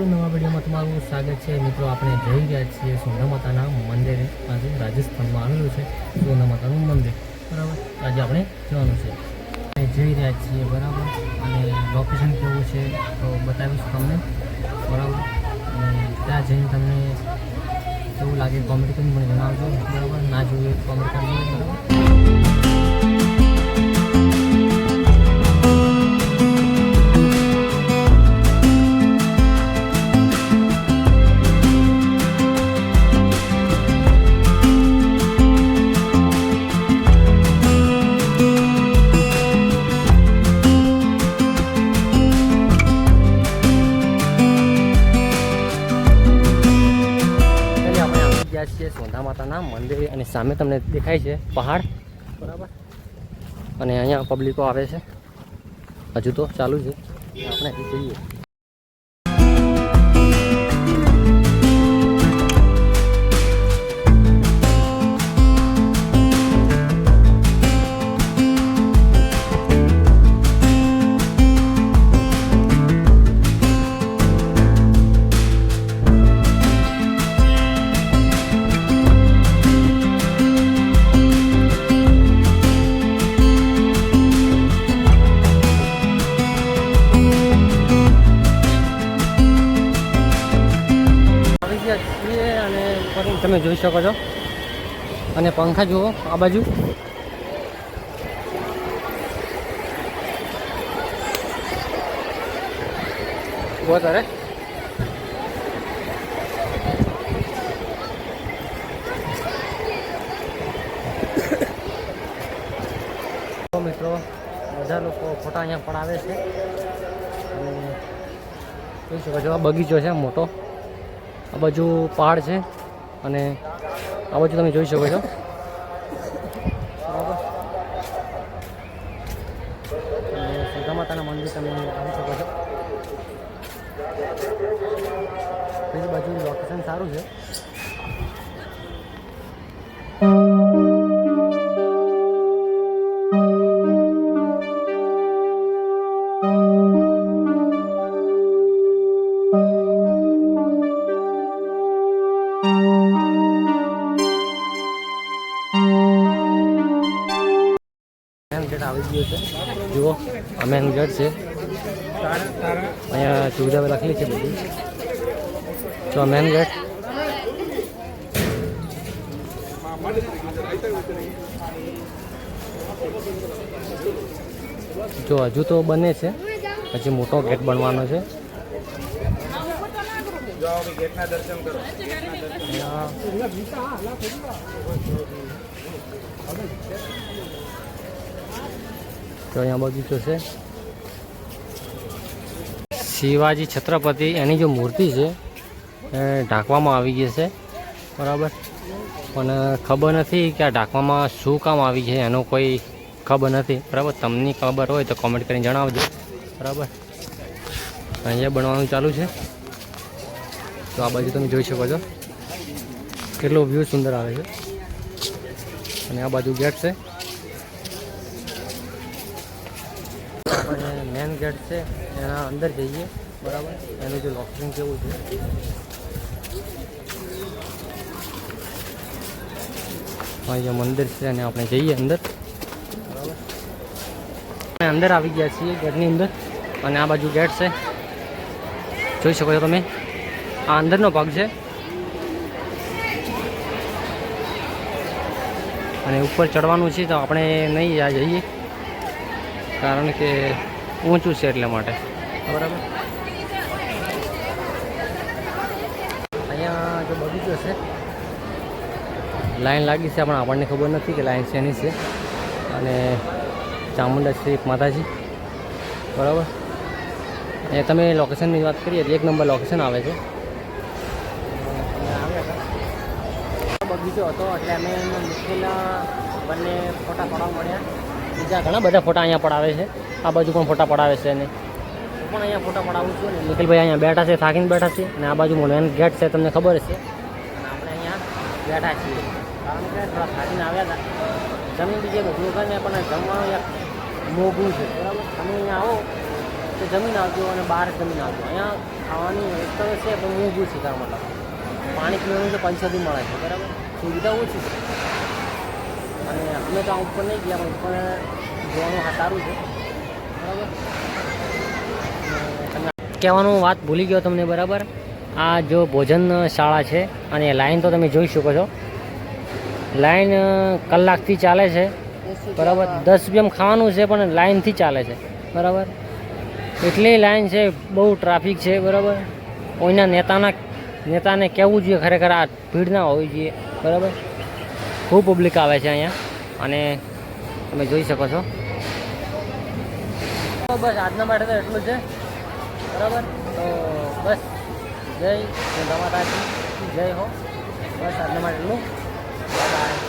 મિત્રો, નવા વિડીયોમાં તમારું સ્વાગત છે. મિત્રો, આપણે જઈ ગયા છીએ સોના માતાના મંદિરે. પાસે રાજસ્થાનમાં આવેલું છે સોના માતાનું મંદિર. બરાબર? આજે આપણે જવાનું છે. આપણે જઈ રહ્યા છીએ, બરાબર? અને લોકેશન કેવું છે તો બતાવીશ તમને. બરાબર? અને ત્યાં જઈને તમને કેવું લાગે કોમેડી કરીને મને જણાવજો. બરાબર? ના જોઈએ કોમેન્ટ કરજો મંદિરે અને સામે તમને દેખાય છે પહાડ, બરાબર? અને અહીંયા પબ્લિકો આવે છે. હજુ તો ચાલુ છે. આપણે જઈએ. તમે જોઈ શકો છો. અને પંખા જુઓ, આ બાજુ. બહુ તારે. મિત્રો, બધા લોકો ફોટા અહીંયા પડાવે છે. અને જોઈ શકો છો, આ બગીચો છે મોટો. આ બાજુ પહાડ છે. અને આ બાજુ તમે જોઈ શકો છો. બરાબર સીતા માતાના મંદિર તમે આવી શકો છો. બીજી બાજુ લોકેશન સારું છે. જુઓ મેન ગેટ છે. અહીંયા સુવિધા રાખેલી છે બધી. તો મેન ગેટ જો, હજુ તો બને છે. પછી મોટો ગેટ બનવાનો છે. અહીંયા તો અહીંયા બગીચો છે શિવાજી છત્રપતિ, એની જે મૂર્તિ છે, એ ઢાંકવામાં આવી ગઈ છે. બરાબર? પણ ખબર નથી કે આ ઢાંકવામાં શું કામ આવી છે, એનો કોઈ ખબર નથી. બરાબર? તમને ખબર હોય તો કોમેન્ટ કરીને જણાવજો. બરાબર? અહીંયા બનવાનું ચાલુ છે. તો આ બાજુ તમે જોઈ શકો છો. કેટલો વ્યૂ સુંદર આવે છે. અને આ બાજુ ગેટ છે આપણે મેન ગેટ છે, એના અંદર જઈએ, બરાબર? એનું જે લોકિંગ કેવું છે. જે મંદિર છે અને આપણે જઈએ અંદર. બરાબર? આપણે અંદર આવી ગયા છીએ ગેટની અંદર, અને આ બાજુ ગેટ છે. જોઈ શકો છો તમે? આ અંદરનો ભાગ છે. અને ઉપર ચડવાનું છે, તો આપણે નહીં જઈએ. કારણ કે ઊંચું છે એટલા માટે. બરાબર. અહીંયા જો બગીચો છે લાઈન લાગી છે પણ આપણને ખબર નથી કે લાઈન શેની છે. અને ચામુંડા શ્રી માતાજી. બરાબર? અહીંયા તમે લોકેશનની વાત કરીએ તો એક નંબર લોકેશન આવે છે. બગીચો હતો એટલે અમે મુશ્કેલ બંને ફોટા પાડવા મળ્યા. બીજા ઘણા બધા ફોટા અહીંયા પડાવે છે. આ બાજુ પણ ફોટા પડાવે છે ને પણ અહીંયા ફોટા પડાવું છું ને. નિખિલભાઈ અહીંયા બેઠા છે, થાકીને બેઠા છે અને આ બાજુ મેન ગેટ છે, તમને ખબર છે? અને આપણે અહીંયા બેઠા છીએ. કારણ કે થોડા થાકીને આવ્યા હતા. જમીન બીજે બધું કરીને પણ જમવાનું એક મોઘું છે. બરાબર? તમે અહીંયા આવો તો જમીન આવજો અને બહાર જમીન આવજો અહીંયા ખાવાની એક છે, પણ મોંઘું છે તાર મતલબ પાણી પીવાનું તો પંચાયતી મળે છે, બરાબર? સુવિધા ઓછી છે. અને અમે તો આ ઉપર નહીં ગયા, પણ ઉપર જોવાનું સારું છે. કહેવાનું વાત ભૂલી ગયો તમને બરાબર. આ જો ભોજન શાળા છે અને લાઈન તો તમે જોઈ શકો છો. લાઈન કલાકથી ચાલે છે. બરાબર, દસ રૂપિયામાં ખાવાનું છે પણ લાઈનથી ચાલે છે. બરાબર? એટલી લાઈન છે, બહુ ટ્રાફિક છે, બરાબર? કોઈના નેતાના, નેતાને કહેવું જોઈએ ખરેખર આ ભીડ ના હોવી જોઈએ. બરાબર? ખૂબ પબ્લિક આવે છે અહીંયા. અને તમે જોઈ શકો છો. તો બસ, આજના માટે તો એટલું છે. બરાબર? તો બસ, જય માતાજી જય હો. બસ, આજના માટે એટલું. બાય